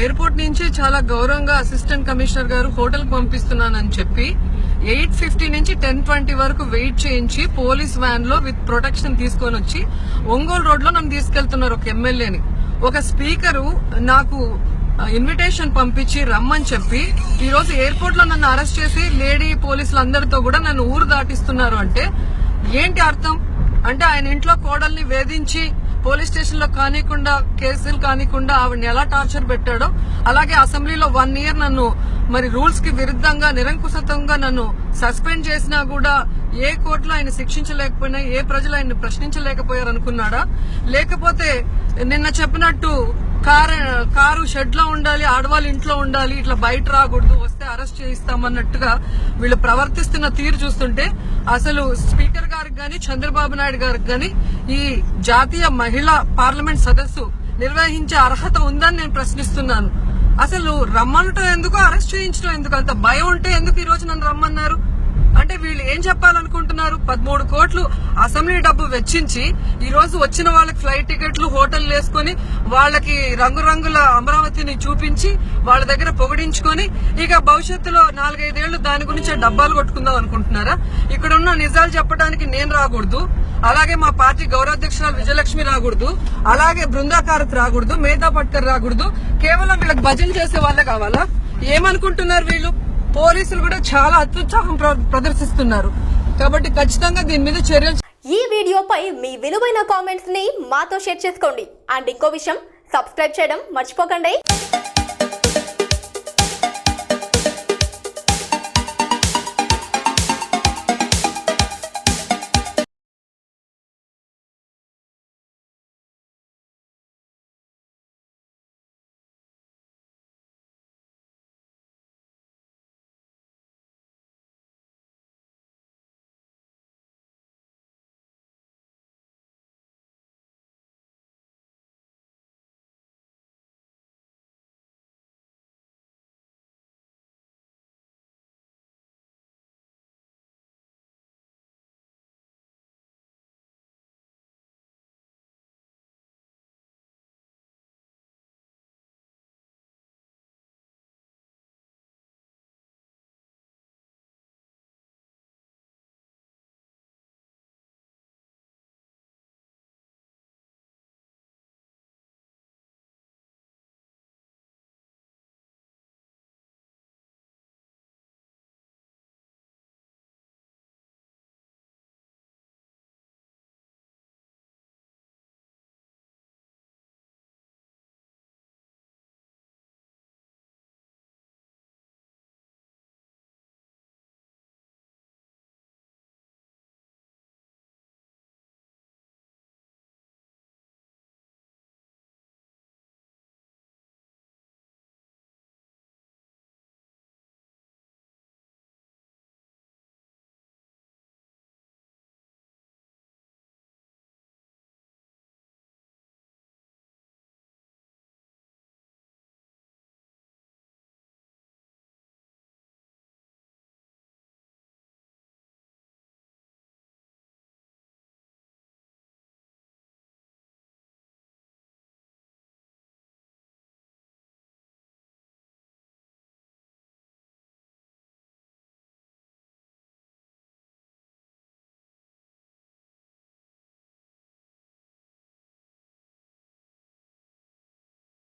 Airport నుంచి చాలా గౌరవంగా అసిస్టెంట్ కమిషనర్ గారు హోటల్ పంపిస్తున్నానని చెప్పి ఎయిట్ ఫిఫ్టీ నుంచి టెన్ ట్వంటీ వరకు వెయిట్ చేయించి పోలీస్ వ్యాన్లో విత్ ప్రొటెక్షన్ తీసుకొని వచ్చి ఒంగోలు రోడ్లో నన్ను తీసుకెళ్తున్నారు ఒక ఎమ్మెల్యేని. ఒక స్పీకరు నాకు ఇన్విటేషన్ పంపించి రమ్మని చెప్పి ఈ రోజు ఎయిర్పోర్ట్లో నన్ను అరెస్ట్ చేసి లేడీ పోలీసులందరితో కూడా నన్ను ఊరు దాటిస్తున్నారు అంటే ఏంటి అర్థం? అంటే ఆయన ఇంట్లో కోడల్ని వేధించి పోలీస్ స్టేషన్లో కానికుండా కేసులు కానికుండా ఆవిడని ఎలా టార్చర్ పెట్టాడో అలాగే అసెంబ్లీలో వన్ ఇయర్ నన్ను మరి రూల్స్కి విరుద్ధంగా నిరంకుశతంగా నన్ను సస్పెండ్ చేసినా కూడా ఏ కోర్టులో ఆయన శిక్షించలేకపోయినా ఏ ప్రజలు ఆయన్ని ప్రశ్నించలేకపోయారు అనుకున్నాడా లేకపోతే నిన్న చెప్పినట్టు కారు కారు షెడ్లో ఉండాలి ఆడవాళ్ళు ఇంట్లో ఉండాలి ఇట్లా బయట రాకూడదు వస్తే అరెస్ట్ చేయిస్తామన్నట్టుగా వీళ్ళు ప్రవర్తిస్తున్న తీరు చూస్తుంటే అసలు స్పీకర్ గారికి గాని చంద్రబాబు నాయుడు గారికి గాని ఈ జాతీయ మహిళా పార్లమెంట్ సదస్సు నిర్వహించే అర్హత ఉందని నేను ప్రశ్నిస్తున్నాను. అసలు రమ్మనటం ఎందుకు అరెస్ట్ చేయించడం ఎందుకు అంత భయం ఉంటే ఎందుకు ఈ రోజు నన్ను రమ్మన్నారు? ఏం చెప్పాలనుకుంటున్నారు? పదమూడు కోట్లు అసెంబ్లీ డబ్బు వెచ్చించి ఈ రోజు వచ్చిన వాళ్ళకి ఫ్లైట్ టికెట్లు హోటల్ వేసుకొని వాళ్ళకి రంగురంగుల అమరావతిని చూపించి వాళ్ళ దగ్గర పొగిడించుకొని ఇక భవిష్యత్తులో నాలుగైదేళ్ళు దాని గురించి డబ్బాలు కొట్టుకుందాం అనుకుంటున్నారా? ఇక్కడ ఉన్న నిజాలు చెప్పడానికి నేను రాకూడదు. అలాగే మా పార్టీ గౌరవాధ్యక్షురాలు విజయలక్ష్మి రాకూడదు. అలాగే బృందాకారత్ రాకూడదు. మేధా పట్కర్ రాకూడదు. కేవలం వీళ్ళకి భజన చేసే వాళ్ళే కావాలా? ఏమనుకుంటున్నారు వీళ్ళు? పోలీసులు కూడా చాలా అత్యుత్సాహం ప్ర- ప్రదర్శిస్తున్నారు. కాబట్టి ఖచ్చితంగా దీని మీద చర్యలు ఈ వీడియోపై మీ విలువైన కామెంట్స్ని మాతో షేర్ చేసుకోండి. అండ్ ఇంకో విషయం సబ్స్క్రైబ్ చేయడం మర్చిపోకండి.